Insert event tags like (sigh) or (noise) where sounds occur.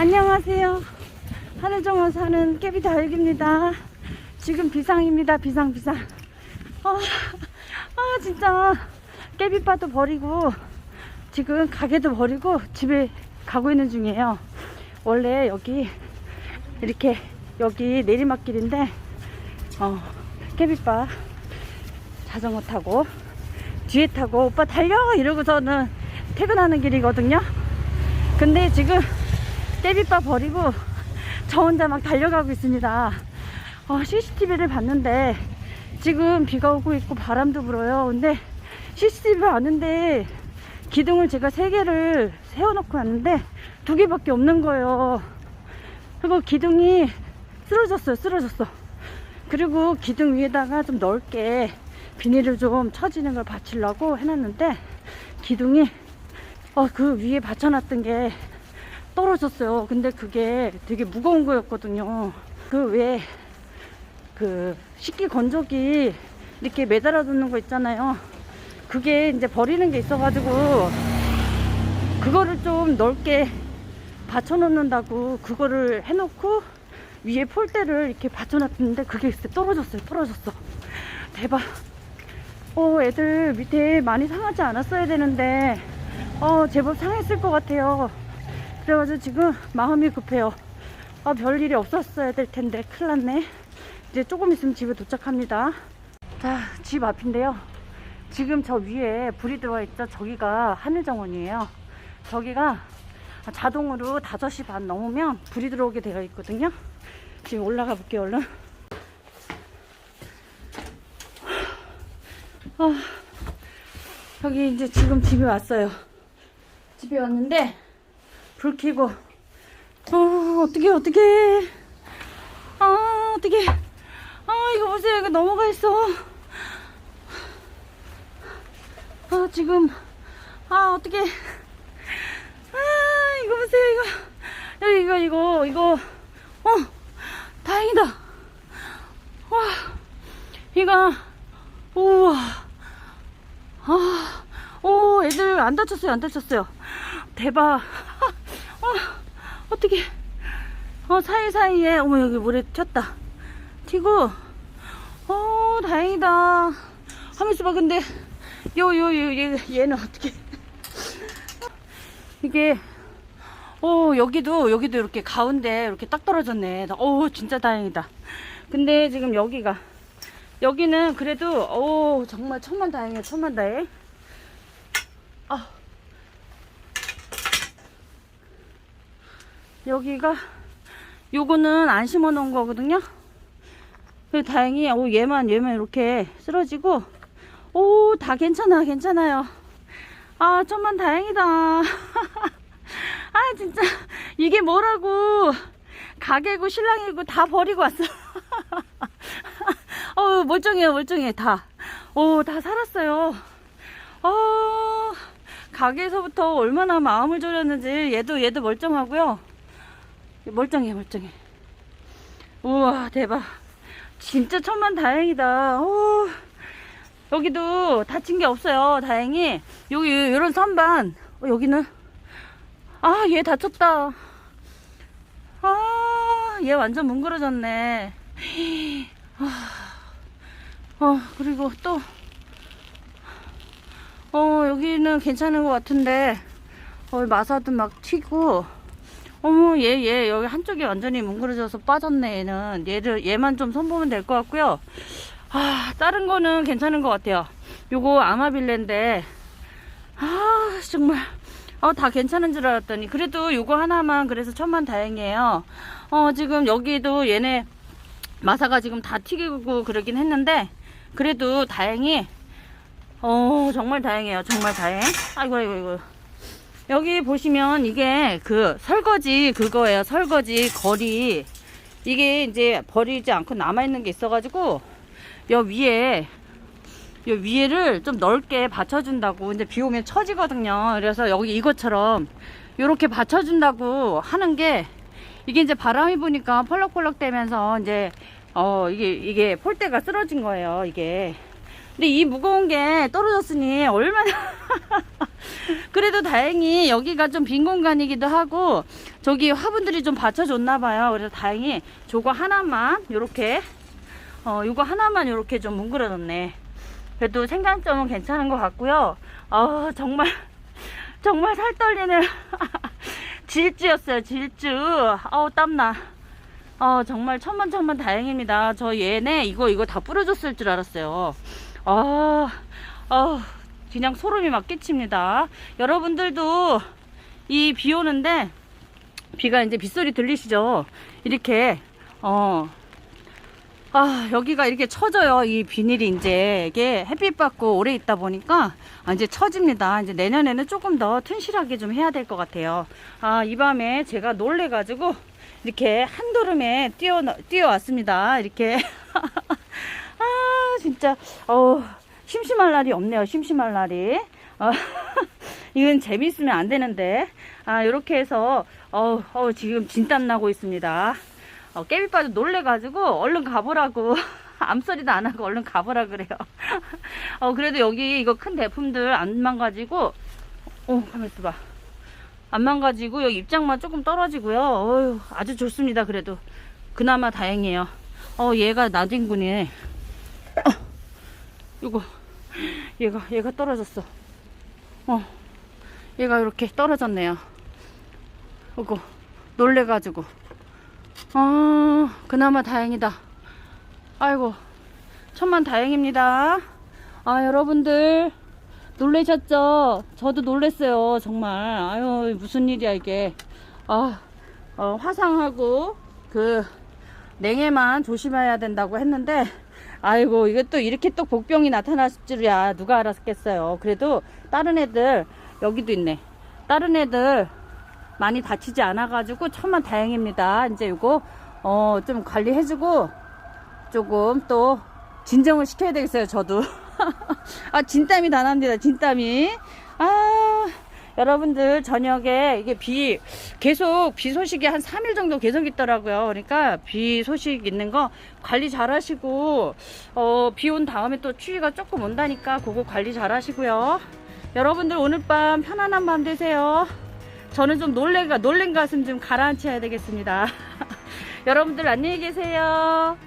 안녕하세요. 하늘정원 사는 깨비 다육입니다. 지금 비상입니다. 비상 비상. 아, 아 진짜 깨비바도 버리고 지금 가게도 버리고 집에 가고 있는 중이에요. 원래 여기 이렇게 여기 내리막길인데 어, 깨비바 자전거 타고 뒤에 타고 오빠 달려 이러고서는 퇴근하는 길이거든요. 근데 지금 깨비바 버리고 저 혼자 막 달려가고 있습니다. 어, CCTV를 봤는데 지금 비가 오고 있고 바람도 불어요. 근데 CCTV 봤는데 기둥을 제가 세 개를 세워놓고 왔는데 두 개밖에 없는 거예요. 그리고 기둥이 쓰러졌어요. 쓰러졌어. 그리고 기둥 위에다가 좀 넓게 비닐을 좀 처지는 걸 받치려고 해놨는데 기둥이 어, 그 위에 받쳐놨던 게 떨어졌어요. 근데 그게 되게 무거운 거였거든요. 그 왜, 그, 식기 건조기 이렇게 매달아 두는 거 있잖아요. 그게 이제 버리는 게 있어가지고, 그거를 좀 넓게 받쳐 놓는다고 그거를 해놓고, 위에 폴대를 이렇게 받쳐 놨는데 그게 글쎄 떨어졌어요. 떨어졌어. 대박. 어, 애들 밑에 많이 상하지 않았어야 되는데, 어, 제법 상했을 것 같아요. 그래가지고 지금 마음이 급해요. 아, 별일이 없었어야 될 텐데, 큰일 났네. 이제 조금 있으면 집에 도착합니다. 자, 집 앞인데요. 지금 저 위에 불이 들어와 있죠? 저기가 하늘정원이에요. 저기가 자동으로 5시 반 넘으면 불이 들어오게 되어 있거든요. 지금 올라가 볼게요, 얼른. 아, 여기 이제 지금 집에 왔어요. 집에 왔는데, 불 켜고, 어, 어떡해, 어떡해. 아, 어떡해. 아, 이거 보세요. 이거 넘어가 있어. 아, 지금, 아, 어떡해. 아, 이거 보세요. 이거. 여기, 이거, 이거, 이거. 어, 다행이다. 와, 이거, 우와. 아, 오, 애들 안 다쳤어요, 안 다쳤어요. 대박. (laughs) 어, 어떻게. 어, 사이사이에, 어머, 여기 물에 튀었다. 튀고, 어, 다행이다. 하면서 봐, 근데, 요, 요, 요, 얘, 얘는 어떻게. 이게, 어, 여기도, 여기도 이렇게 가운데 이렇게 딱 떨어졌네. 어, 진짜 다행이다. 근데 지금 여기가, 여기는 그래도, 어, 정말 천만 다행이야, 천만 다행. 아. 여기가 요거는 안 심어 놓은 거거든요. 다행히 오 얘만 얘만 이렇게 쓰러지고 오 다 괜찮아 괜찮아요. 아 천만 다행이다. (laughs) 아 진짜 이게 뭐라고 가게고 신랑이고 다 버리고 왔어. (laughs) 어 멀쩡해요 멀쩡해 다. 오다 살았어요. 어 가게에서부터 얼마나 마음을 졸였는지 얘도 얘도 멀쩡하고요. 멀쩡해 멀쩡해. 우와 대박. 진짜 천만 다행이다. 오, 여기도 다친 게 없어요 다행히. 여기 이런 선반. 어, 여기는? 아 얘 다쳤다. 아 얘 완전 뭉그러졌네. 아, 어 그리고 또. 어, 여기는 괜찮은 것 같은데, 어, 마사도 막 튀고, 어머, 얘, 얘, 여기 한쪽이 완전히 뭉그러져서 빠졌네, 얘는. 얘를, 얘만 좀 손보면 될 것 같고요. 아, 다른 거는 괜찮은 것 같아요. 요거 아마빌레인데, 아, 정말. 어, 다 괜찮은 줄 알았더니. 그래도 요거 하나만 그래서 천만 다행이에요. 어, 지금 여기도 얘네 마사가 지금 다 튀기고 그러긴 했는데, 그래도 다행히, 어, 정말 다행이에요. 정말 다행. 아이고, 아이고, 아이고. 여기 보시면 이게 그 설거지 그거예요. 설거지 거리. 이게 이제 버리지 않고 남아있는 게 있어가지고, 여 위에, 요 위에를 좀 넓게 받쳐준다고. 이제 비 오면 처지거든요. 그래서 여기 이것처럼 요렇게 받쳐준다고 하는 게, 이게 이제 바람이 부니까 펄럭펄럭 되면서 이제, 어, 이게, 이게 폴대가 쓰러진 거예요. 이게. 근데 이 무거운 게 떨어졌으니 얼마나 (laughs) 그래도 다행히 여기가 좀 빈 공간이기도 하고 저기 화분들이 좀 받쳐줬나 봐요. 그래서 다행히 저거 하나만 요렇게 어 요거 하나만 요렇게 좀 뭉그러졌네. 그래도 생장점은 괜찮은 것 같고요. 아 정말 (laughs) 정말 살 떨리는 (laughs) 질주였어요. 질주. 아우 땀나. 어 정말 천만 천만 다행입니다. 저 얘네 이거 이거 다 뿌려줬을 줄 알았어요. 아, 아 그냥 소름이 막 끼칩니다. 여러분들도 이 비 오는데 비가 이제 빗소리 들리시죠? 이렇게 어. 아, 여기가 이렇게 처져요. 이 비닐이 이제 이게 햇빛 받고 오래 있다 보니까 아, 이제 처집니다. 이제 내년에는 조금 더 튼실하게 좀 해야 될 것 같아요. 아, 이 밤에 제가 놀래가지고 이렇게 한도름에 뛰어, 뛰어왔습니다. 이렇게. (laughs) 아, 진짜, 어 심심할 날이 없네요. 심심할 날이. 어, (laughs) 이건 재밌으면 안 되는데. 아, 이렇게 해서, 어, 어, 지금 진땀 나고 있습니다. 어, 깨비빠도 놀래가지고 얼른 가보라고. (laughs) 암소리도 안 하고 얼른 가보라 그래요. (laughs) 어, 그래도 여기 이거 큰 대품들 안 망가지고, 어, 가만 있어 봐. 안 망가지고 여기 입장만 조금 떨어지고요. 어휴, 아주 좋습니다. 그래도 그나마 다행이에요. 어, 얘가 나진군이네. 어, 이거 얘가 얘가 떨어졌어. 어, 얘가 이렇게 떨어졌네요. 이거 놀래가지고. 아, 그나마 다행이다. 아이고, 천만 다행입니다. 아, 여러분들. 놀라셨죠? 저도 놀랬어요, 정말. 아유, 무슨 일이야, 이게. 아, 어, 화상하고, 그, 냉해만 조심해야 된다고 했는데, 아이고, 이게 또 이렇게 또 복병이 나타날 줄이야. 누가 알았겠어요. 그래도, 다른 애들, 여기도 있네. 다른 애들, 많이 다치지 않아 가지고, 천만 다행입니다. 이제 이거, 어, 좀 관리해 주고, 조금 또, 진정을 시켜야 되겠어요, 저도. (laughs) 아, 진땀이 다 납니다, 진땀이. 아, 여러분들, 저녁에 이게 비, 계속 비 소식이 한 3일 정도 계속 있더라고요. 그러니까 비 소식 있는 거 관리 잘 하시고, 어, 비 온 다음에 또 추위가 조금 온다니까 그거 관리 잘 하시고요. 여러분들 오늘 밤 편안한 밤 되세요. 저는 좀 놀래가, 놀랜 가슴 좀 가라앉혀야 되겠습니다. (laughs) 여러분들 안녕히 계세요.